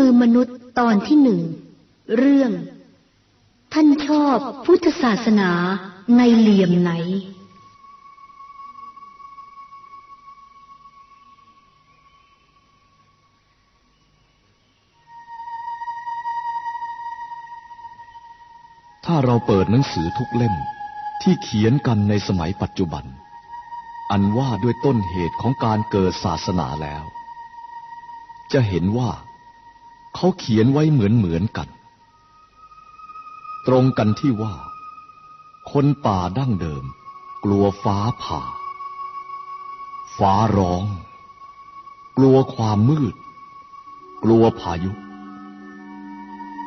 มือมนุษย์ตอนที่หนึ่ง เรื่อง ท่านชอบพุทธศาสนาในเหลี่ยมไหน ถ้าเราเปิดหนังสือทุกเล่มที่เขียนกันในสมัยปัจจุบัน อันว่าด้วยต้นเหตุของการเกิดศาสนาแล้ว จะเห็นว่า เขาเขียนไว้เหมือนเหมือนกัน ตรงกันที่ว่า คนป่าดั้งเดิม กลัวฟ้าผ่า ฟ้าร้อง กลัวความมืด กลัวพายุ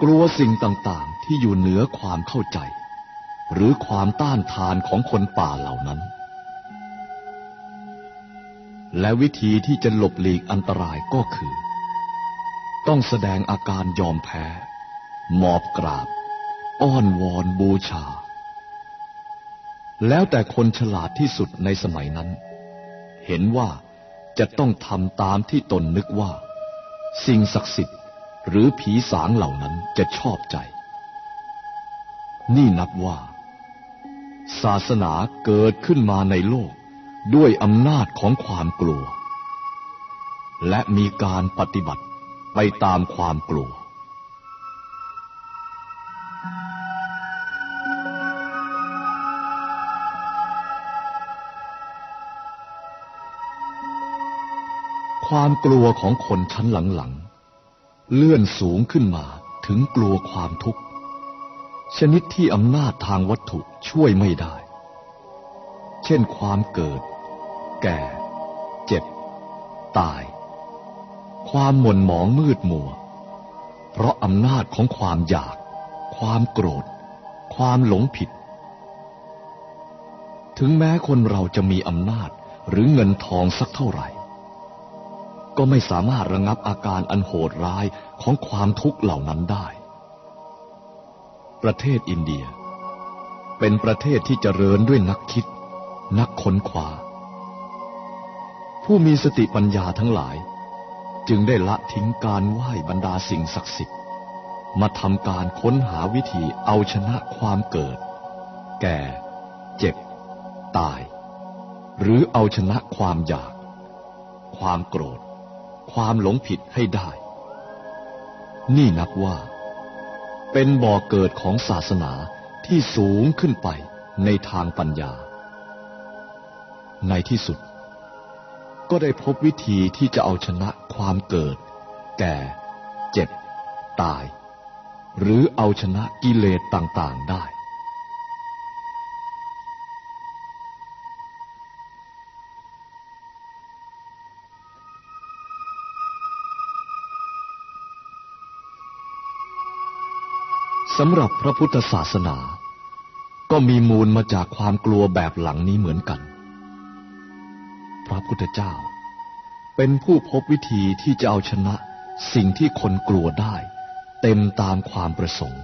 กลัวสิ่งต่างๆที่อยู่เหนือความเข้าใจ หรือความต้านทานของคนป่าเหล่านั้น และวิธีที่จะหลบหลีกอันตรายก็คือ ต้องแสดงอาการยอมแพ้มอบกราบ อ้อนวอนบูชา แล้วแต่คนฉลาดที่สุดในสมัยนั้น เห็นว่าจะต้องทำตามที่ตนนึกว่า สิ่งศักดิ์สิทธิ์หรือผีสางเหล่านั้นจะชอบใจ นี่นับว่า ศาสนาเกิดขึ้นมาในโลกด้วยอำนาจของความกลัว และมีการปฏิบัติ ไปตามความกลัว ความกลัวของคนชั้นหลังๆ เลื่อนสูงขึ้นมาถึงกลัวความทุกข์ ชนิดที่อำนาจทางวัตถุช่วยไม่ได้ เช่นความเกิด แก่ เจ็บ ตาย ความหม่นหมองมืดมัว เพราะอำนาจของความอยาก ความโกรธ ความหลงผิด ถึงแม้คนเราจะมีอำนาจหรือเงินทองสักเท่าไหร่ ก็ไม่สามารถระงับอาการอันโหดร้ายของความทุกข์เหล่านั้นได้ ประเทศอินเดีย เป็นประเทศที่เจริญด้วยนักคิด นักค้นคว้าผู้มีสติปัญญาทั้งหลาย จึงได้ละทิ้งการไหว้บรรดาสิ่งศักดิ์สิทธิ์ มาทำการค้นหาวิธีเอาชนะความเกิด แก่ เจ็บ ตาย หรือเอาชนะความอยาก ความโกรธ ความหลงผิดให้ได้ นี่นับว่า เป็นบ่อเกิดของศาสนาที่สูงขึ้นไปในทางปัญญา ในที่สุด ก็ได้พบวิธีที่จะเอาชนะความเกิด แก่ เจ็บ ตาย หรือเอาชนะกิเลสต่างๆได้ สำหรับพระพุทธศาสนา ก็มีมูลมาจากความกลัวแบบหลังนี้เหมือนกัน พุทธเจ้า เป็นผู้พบวิธีที่จะเอาชนะสิ่งที่คนกลัวได้ เต็มตามความประสงค์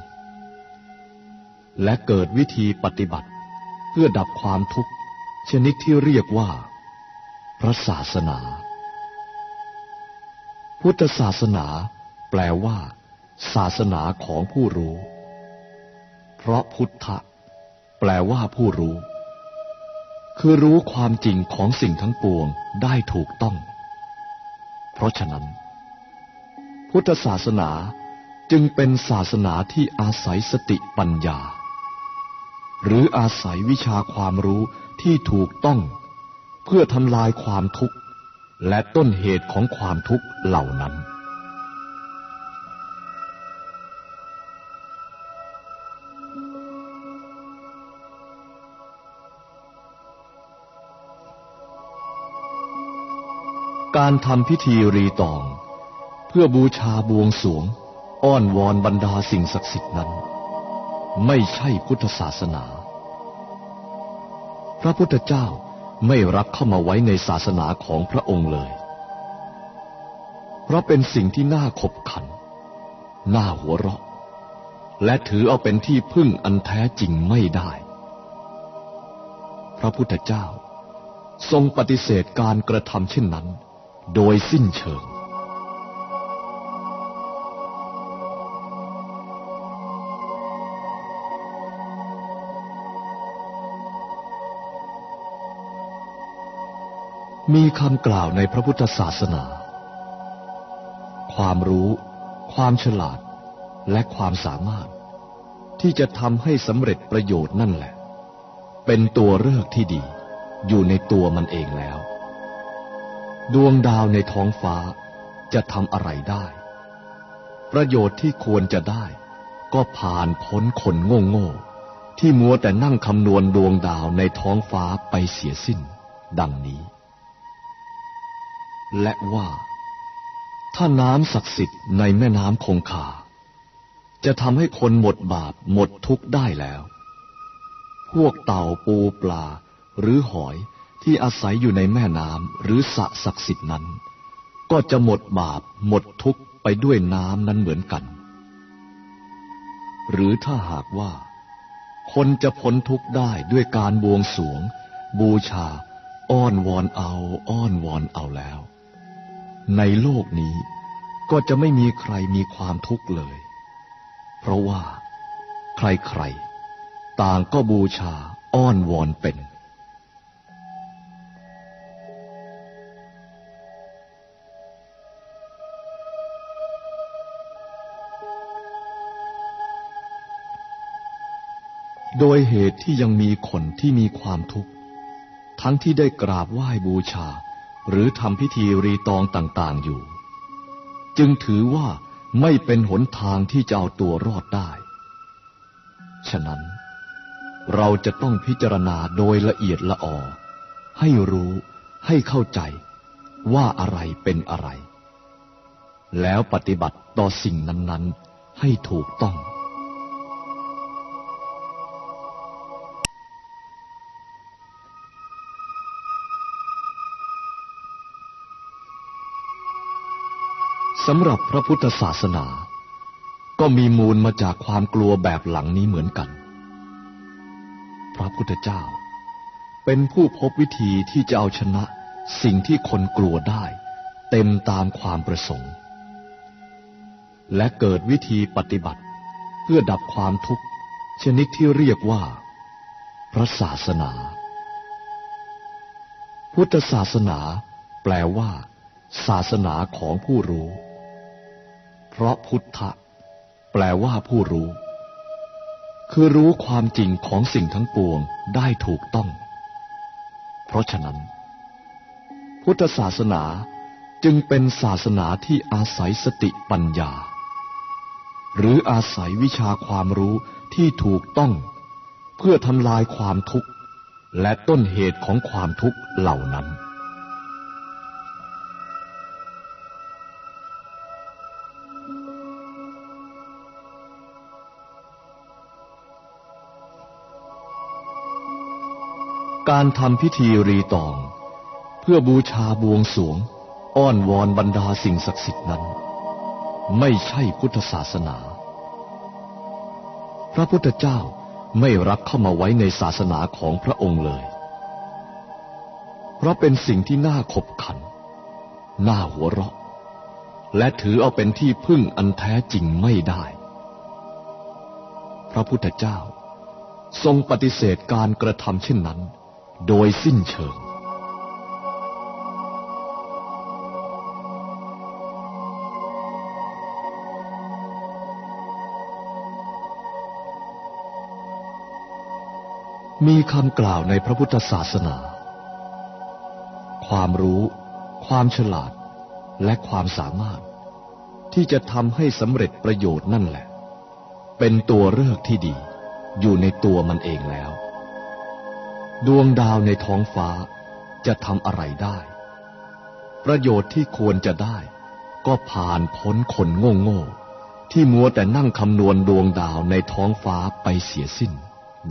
และเกิดวิธีปฏิบัติ เพื่อดับความทุกข์ ชนิดที่เรียกว่า พระศาสนา พุทธศาสนา แปลว่า ศาสนาของผู้รู้ เพราะพุทธะ แปลว่าผู้รู้ คือรู้ความจริงของสิ่งทั้งปวงได้ถูกต้อง เพราะฉะนั้น พุทธศาสนาจึงเป็นศาสนาที่อาศัยสติปัญญา หรืออาศัยวิชาความรู้ที่ถูกต้อง เพื่อทำลายความทุกข์ และต้นเหตุของความทุกข์เหล่านั้น การทำพิธีรีตอง เพื่อบูชาบวงสวง อ้อนวอนบรรดาสิ่งศักดิ์สิทธิ์นั้น ไม่ใช่พุทธศาสนา พระพุทธเจ้าไม่รับเข้ามาไว้ในศาสนาของพระองค์เลย เพราะเป็นสิ่งที่น่าขบขัน น่าหัวเราะ และถือเอาเป็นที่พึ่งอันแท้จริงไม่ได้ พระพุทธเจ้าทรงปฏิเสธการกระทำเช่นนั้น โดยสิ้นเชิง มีคำกล่าวในพระพุทธศาสนา ความรู้ ความฉลาด และความสามารถ ที่จะทำให้สำเร็จประโยชน์นั่นแหละ เป็นตัวเลือกที่ดีอยู่ในตัวมันเองแล้ว ดวงดาวในท้องฟ้าจะทำอะไรได้ ประโยชน์ที่ควรจะได้ ก็ผ่านพ้นคนโง่โง่ๆที่มัวแต่นั่งคำนวณดวงดาวในท้องฟ้าไปเสียสิ้น ดังนี้ และว่า ถ้าน้ำศักดิ์สิทธิ์ในแม่น้ำคงคา จะทำให้คนหมดบาปหมดทุกข์ได้แล้ว พวกเต่าปูปลาหรือหอย ที่อาศัยอยู่ในแม่น้ำหรือสระศักดิ์สิทธิ์นั้น ก็จะหมดบาปหมดทุกข์ไปด้วยน้ำนั้นเหมือนกัน หรือถ้าหากว่า คนจะพ้นทุกข์ได้ด้วยการบวงสรวง บูชา อ้อนวอนเอาอ้อนวอนเอาแล้ว ในโลกนี้ก็จะไม่มีใครมีความทุกข์เลย เพราะว่า ใครๆ ต่างก็บูชาอ้อนวอนเป็น โดยเหตุที่ยังมีคนที่มีความทุกข์ ทั้งที่ได้กราบไหว้บูชา หรือทำพิธีรีตองต่างๆอยู่ จึงถือว่าไม่เป็นหนทางที่จะเอาตัวรอดได้ ฉะนั้น เราจะต้องพิจารณาโดยละเอียดละออ ให้รู้ให้เข้าใจว่าอะไรเป็นอะไร แล้วปฏิบัติต่อสิ่งนั้น ๆ ให้ถูกต้อง สำหรับพระพุทธศาสนา ก็มีมูลมาจากความกลัวแบบหลังนี้เหมือนกัน พระพุทธเจ้า เป็นผู้พบวิธีที่จะเอาชนะสิ่งที่คนกลัวได้ เต็มตามความประสงค์ และเกิดวิธีปฏิบัติเพื่อดับความทุกข์ ชนิดที่เรียกว่า พระศาสนา พุทธศาสนา แปลว่าศาสนาของผู้รู้ เพราะพุทธะ แปลว่าผู้รู้ คือรู้ความจริงของสิ่งทั้งปวงได้ถูกต้อง เพราะฉะนั้น พุทธศาสนาจึงเป็นศาสนาที่อาศัยสติปัญญา หรืออาศัยวิชาความรู้ที่ถูกต้อง เพื่อทำลายความทุกข์ และต้นเหตุของความทุกข์เหล่านั้น การทำพิธีรีตอง เพื่อบูชาบวงสวง อ้อนวอนบรรดาสิ่งศักดิ์สิทธิ์นั้น ไม่ใช่พุทธศาสนา พระพุทธเจ้าไม่รับเข้ามาไว้ในศาสนาของพระองค์เลย เพราะเป็นสิ่งที่น่าขบขัน น่าหัวเราะ และถือเอาเป็นที่พึ่งอันแท้จริงไม่ได้ พระพุทธเจ้าทรงปฏิเสธการกระทำเช่นนั้น โดยสิ้นเชิง มีคำกล่าวในพระพุทธศาสนา ความรู้ ความฉลาด และความสามารถ ที่จะทำให้สำเร็จประโยชน์นั่นแหละ เป็นตัวเลือกที่ดีอยู่ในตัวมันเองแล้ว ดวงดาวในท้องฟ้าจะทำอะไรได้ ประโยชน์ที่ควรจะได้ ก็ผ่านพ้นคนโง่โง่ที่มัวแต่นั่งคำนวณดวงดาวในท้องฟ้าไปเสียสิ้น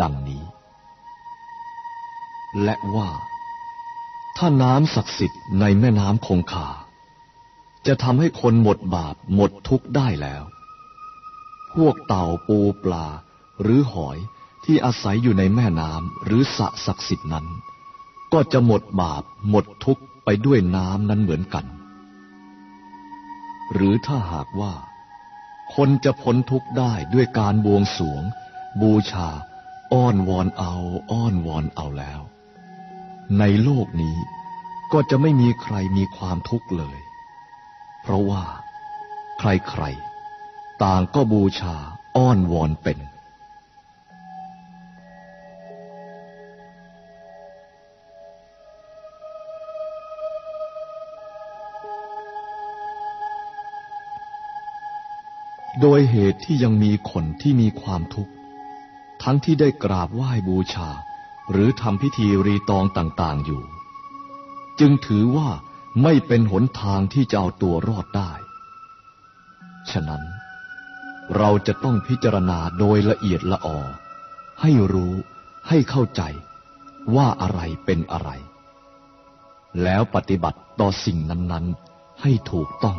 ดังนี้ และว่า ถ้าน้ำศักดิ์สิทธิ์ในแม่น้ำคงคา จะทำให้คนหมดบาปหมดทุกข์ได้แล้ว พวกเต่าปูปลาหรือหอย ที่อาศัยอยู่ในแม่น้ำหรือสระศักดิ์สิทธิ์นั้น ก็จะหมดบาปหมดทุกข์ไปด้วยน้ำนั้นเหมือนกัน หรือถ้าหากว่า คนจะพ้นทุกข์ได้ด้วยการบวงสวง บูชา อ้อนวอนเอาอ้อนวอนเอาแล้ว ในโลกนี้ก็จะไม่มีใครมีความทุกข์เลย เพราะว่า ใครๆ ต่างก็บูชาอ้อนวอนเป็น โดยเหตุที่ยังมีคนที่มีความทุกข์ ทั้งที่ได้กราบไหว้บูชา หรือทำพิธีรีตองต่างๆอยู่ จึงถือว่าไม่เป็นหนทางที่จะเอาตัวรอดได้ ฉะนั้น เราจะต้องพิจารณาโดยละเอียดละออ ให้รู้ให้เข้าใจว่าอะไรเป็นอะไร แล้วปฏิบัติต่อสิ่งนั้น ๆ ให้ถูกต้อง